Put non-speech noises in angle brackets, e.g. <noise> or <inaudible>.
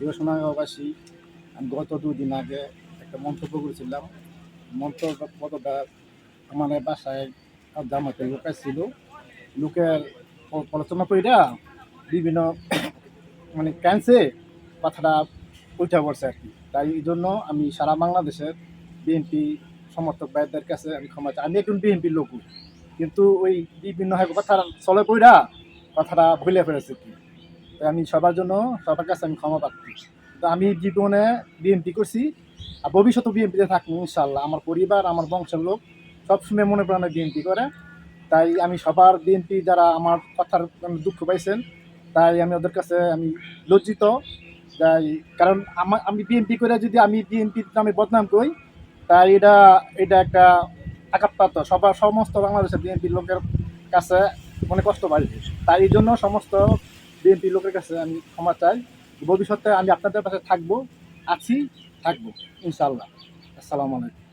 প্রিয় সোনাগাঁওবাসী আমি গত দুদিন আগে একটা মন্তব্য করেছিলাম। মন্তব্যটা আমার বাসায় জামাতে লোক ছিল লোকের পড়াশোনা কইরা বিভিন্ন <coughs> মানে ক্যান্সে কথাটা উঠে পড়ছে আর কি। তাই এই জন্য আমি সারা বাংলাদেশের বিএনপি সমর্থক ভাইদের কাছে আমি ক্ষমা চাই। আমি একজন বিএনপির লোক, কিন্তু ওই বিভিন্ন হয় কথা চলে কইরা কথাটা ভুলে ফেলেছে কি। আমি সবার জন্য, সবার কাছে আমি ক্ষমা প্রার্থী। তো আমি জীবনে বিএনপি করছি, আর ভবিষ্যতে বিএনপিতে থাকব ইনশাল্লাহ আমার পরিবার, আমার বংশের লোক সবসময় মনে প্রাণে বিএনপি করে। তাই আমি সবার বিএনপি যারা আমার কথার দুঃখ পাইছেন, তাই আমি ওদের কাছে আমি লজ্জিত। তাই কারণ আমার আমি বিএনপি করে যদি আমি বিএনপির নামে বদনাম করি, তাই এটা এটা একটা আঘাতপ্রাপ্ত সবার, সমস্ত বাংলাদেশের বিএনপির লোকের কাছে মনে কষ্ট বাড়বে তাই এই জন্য সমস্ত বিএনপি লোকের কাছে আমি ক্ষমা চাই। ভবিষ্যতে আমি আপনাদের পাশে থাকব, আছি, থাকব ইনশাল্লাহ আসসালামু আলাইকুম।